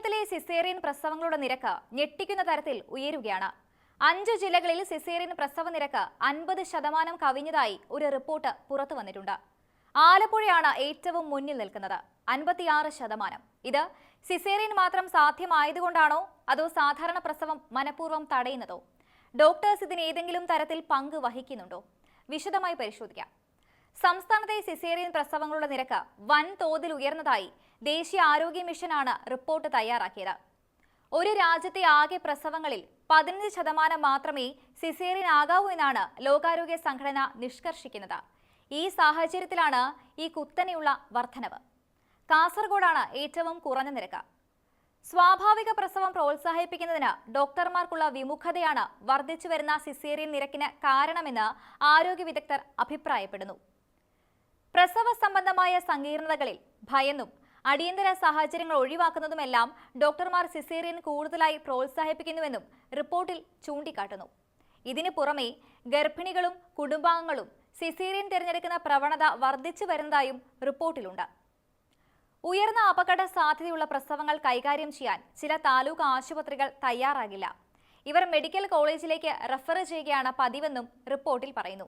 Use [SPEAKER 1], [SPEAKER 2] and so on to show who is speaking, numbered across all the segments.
[SPEAKER 1] കേരളത്തിലെ സിസേറിയൻ പ്രസവങ്ങളുടെ നിരക്ക് ഞെട്ടിക്കുന്ന തരത്തിൽ ഉയരുകയാണ്. അഞ്ച് ജില്ലകളിൽ സിസേറിയൻ പ്രസവ നിരക്ക് അൻപത് ശതമാനം കവിഞ്ഞതായി ഒരു റിപ്പോർട്ട് പുറത്തു വന്നിട്ടുണ്ട്. ആലപ്പുഴയാണ് ഏറ്റവും മുന്നിൽ നിൽക്കുന്നത്. അൻപത്തിയാറ് ശതമാനം. ഇത് സിസേറിയൻ മാത്രം സാധ്യമായതുകൊണ്ടാണോ? അതോ സാധാരണ പ്രസവം മനഃപൂർവം തടയുന്നതോ? ഡോക്ടേഴ്സ് ഇതിന് ഏതെങ്കിലും തരത്തിൽ പങ്ക് വഹിക്കുന്നുണ്ടോ? വിശദമായി പരിശോധിക്കാം. സംസ്ഥാനത്തെ സിസേറിയൻ പ്രസവങ്ങളുടെ നിരക്ക് വൻതോതിൽ ഉയർന്നതായി ദേശീയ ആരോഗ്യ മിഷനാണ് റിപ്പോർട്ട് തയ്യാറാക്കിയത്. ഒരു രാജ്യത്തെ ആകെ പ്രസവങ്ങളിൽ പതിനഞ്ച് ശതമാനം മാത്രമേ സിസേറിയൻ ആകാവൂ എന്നാണ് ലോകാരോഗ്യ സംഘടന നിഷ്കർഷിക്കുന്നത്. ഈ സാഹചര്യത്തിലാണ് ഈ കുത്തനെയുള്ള വർധനവ്. കാസർഗോഡാണ് ഏറ്റവും കുറഞ്ഞ നിരക്ക്. സ്വാഭാവിക പ്രസവം പ്രോത്സാഹിപ്പിക്കുന്നതിന് ഡോക്ടർമാർക്കുള്ള വിമുഖതയാണ് വർദ്ധിച്ചു വരുന്ന സിസേറിയൻ നിരക്കിന് കാരണമെന്ന് ആരോഗ്യ വിദഗ്ധർ അഭിപ്രായപ്പെടുന്നു. പ്രസവ സംബന്ധമായ സങ്കീർണതകളിൽ ഭയന്നും അടിയന്തര സാഹചര്യങ്ങൾ ഒഴിവാക്കുന്നതുമെല്ലാം ഡോക്ടർമാർ സിസേറിയൻ കൂടുതലായി പ്രോത്സാഹിപ്പിക്കുന്നുവെന്നും റിപ്പോർട്ടിൽ ചൂണ്ടിക്കാട്ടുന്നു. ഇതിനു പുറമെ ഗർഭിണികളും കുടുംബാംഗങ്ങളും സിസേറിയൻ തിരഞ്ഞെടുക്കുന്ന പ്രവണത വർദ്ധിച്ചു വരുന്നതായും റിപ്പോർട്ടിലുണ്ട്. ഉയർന്ന അപകട സാധ്യതയുള്ള പ്രസവങ്ങൾ കൈകാര്യം ചെയ്യാൻ ചില താലൂക്ക് ആശുപത്രികൾ തയ്യാറാകില്ല. ഇവർ മെഡിക്കൽ കോളേജിലേക്ക് റെഫർ ചെയ്യുകയാണ് പതിവെന്നും റിപ്പോർട്ടിൽ പറയുന്നു.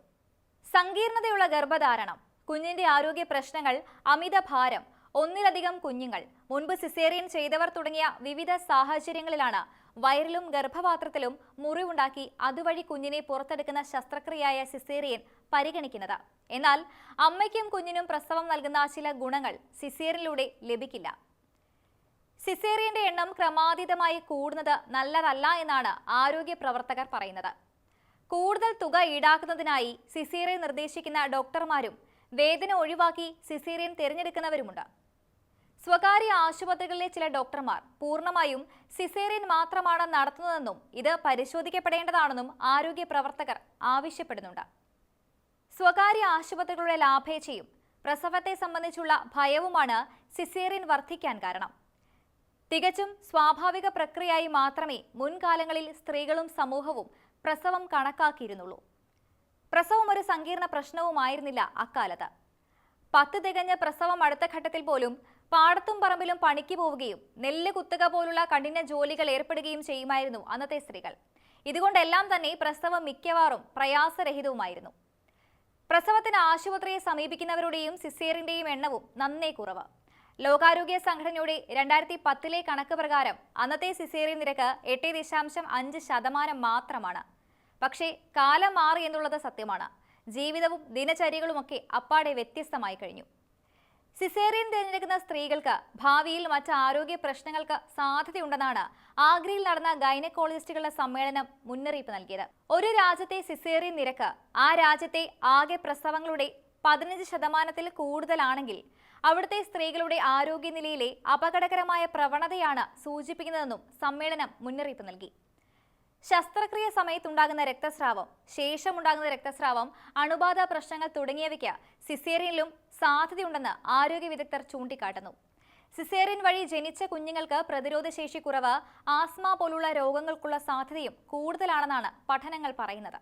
[SPEAKER 1] സങ്കീർണതയുള്ള ഗർഭധാരണം കുഞ്ഞിന്റെ ആരോഗ്യ പ്രശ്നങ്ങൾ അമിത ഭാരം ഒന്നിലധികം കുഞ്ഞുങ്ങൾ. മുൻപ് സിസേറിയൻ ചെയ്തവർ തുടങ്ങിയ വിവിധ സാഹചര്യങ്ങളിലാണ് വയറിലും ഗർഭപാത്രത്തിലും മുറിവുണ്ടാക്കി അതുവഴി കുഞ്ഞിനെ പുറത്തെടുക്കുന്ന ശസ്ത്രക്രിയയായ സിസേറിയൻ പരിഗണിക്കുന്നത്. എന്നാൽ അമ്മയ്ക്കും കുഞ്ഞിനും പ്രസവം നൽകുന്ന ചില ഗുണങ്ങൾ സിസേറിയനിലൂടെ ലഭിക്കില്ല. സിസേറിയന്റെ എണ്ണം ക്രമാതീതമായി കൂടുന്നത് നല്ലതല്ല എന്നാണ് ആരോഗ്യ പ്രവർത്തകർ പറയുന്നത്. കൂടുതൽ തുക ഈടാക്കുന്നതിനായി സിസേറിയൻ നിർദ്ദേശിക്കുന്ന ഡോക്ടർമാരും വേദന ഒഴിവാക്കി സിസേറിയൻ തിരഞ്ഞെടുക്കുന്നവരുമുണ്ട്. സ്വകാര്യ ആശുപത്രികളിലെ ചില ഡോക്ടർമാർ പൂർണമായും സിസേറിയൻ മാത്രമാണ് നടത്തുന്നതെന്നും ഇത് പരിശോധിക്കപ്പെടേണ്ടതാണെന്നും ആരോഗ്യ പ്രവർത്തകർ ആവശ്യപ്പെടുന്നുണ്ട്. സ്വകാര്യ ആശുപത്രികളുടെ ലാഭേച്ഛയും പ്രസവത്തെ സംബന്ധിച്ചുള്ള ഭയവുമാണ് സിസേറിയൻ വർദ്ധിക്കാൻ കാരണം. തികച്ചും സ്വാഭാവിക പ്രക്രിയയായി മാത്രമേ മുൻകാലങ്ങളിൽ സ്ത്രീകളും സമൂഹവും പ്രസവം കണക്കാക്കിയിരുന്നുള്ളൂ. പ്രസവം ഒരു സങ്കീർണ പ്രശ്നവുമായിരുന്നില്ല അക്കാലത്ത്. പത്ത് തികഞ്ഞ പ്രസവം അടുത്ത ഘട്ടത്തിൽ പോലും പാടത്തും പറമ്പിലും പണിക്ക് പോവുകയും നെല്ല് കുത്തുക പോലുള്ള കഠിന ജോലികൾ ഏർപ്പെടുകയും ചെയ്യുമായിരുന്നു അന്നത്തെ സ്ത്രീകൾ. ഇതുകൊണ്ടെല്ലാം തന്നെ പ്രസവം മിക്കവാറും പ്രയാസരഹിതവുമായിരുന്നു. പ്രസവത്തിന് ആശുപത്രിയെ സമീപിക്കുന്നവരുടെയും സിസേറിന്റെയും എണ്ണവും നന്നേ കുറവ്. ലോകാരോഗ്യ സംഘടനയുടെ രണ്ടായിരത്തി പത്തിലെ കണക്ക് പ്രകാരം അന്നത്തെ സിസേറിയൻ നിരക്ക് എട്ട് ദശാംശം അഞ്ച് ശതമാനം മാത്രമാണ്. പക്ഷേ കാലം മാറി എന്നുള്ളത് സത്യമാണ്. ജീവിതവും ദിനചര്യകളുമൊക്കെ അപ്പാടെ വ്യത്യസ്തമായി കഴിഞ്ഞു. സിസേറിയൻ തിരഞ്ഞെടുക്കുന്ന സ്ത്രീകൾക്ക് ഭാവിയിൽ മറ്റ് ആരോഗ്യ പ്രശ്നങ്ങൾക്ക് സാധ്യതയുണ്ടെന്നാണ് ആഗ്രയിൽ നടന്ന ഗൈനക്കോളജിസ്റ്റുകളുടെ സമ്മേളനം മുന്നറിയിപ്പ് നൽകിയത്. ഒരു രാജ്യത്തെ സിസേറിയൻ നിരക്ക് ആ രാജ്യത്തെ ആകെ പ്രസവങ്ങളുടെ പതിനഞ്ച് ശതമാനത്തിൽ കൂടുതലാണെങ്കിൽ അവിടുത്തെ സ്ത്രീകളുടെ ആരോഗ്യനിലയിലെ അപകടകരമായ പ്രവണതയാണ് സൂചിപ്പിക്കുന്നതെന്നും സമ്മേളനം മുന്നറിയിപ്പ് നൽകി. ശസ്ത്രക്രിയ സമയത്തുണ്ടാകുന്ന രക്തസ്രാവം ശേഷമുണ്ടാകുന്ന രക്തസ്രാവം അണുബാധ പ്രശ്നങ്ങൾ തുടങ്ങിയവയ്ക്ക് സിസേറിയനിലും സാധ്യതയുണ്ടെന്ന് ആരോഗ്യ വിദഗ്ധർ ചൂണ്ടിക്കാട്ടുന്നു. സിസേറിയൻ വഴി ജനിച്ച കുഞ്ഞുങ്ങൾക്ക് പ്രതിരോധശേഷി കുറവ് ആസ്മ പോലുള്ള രോഗങ്ങൾക്കുള്ള സാധ്യതയും കൂടുതലാണെന്നാണ് പഠനങ്ങൾ പറയുന്നത്.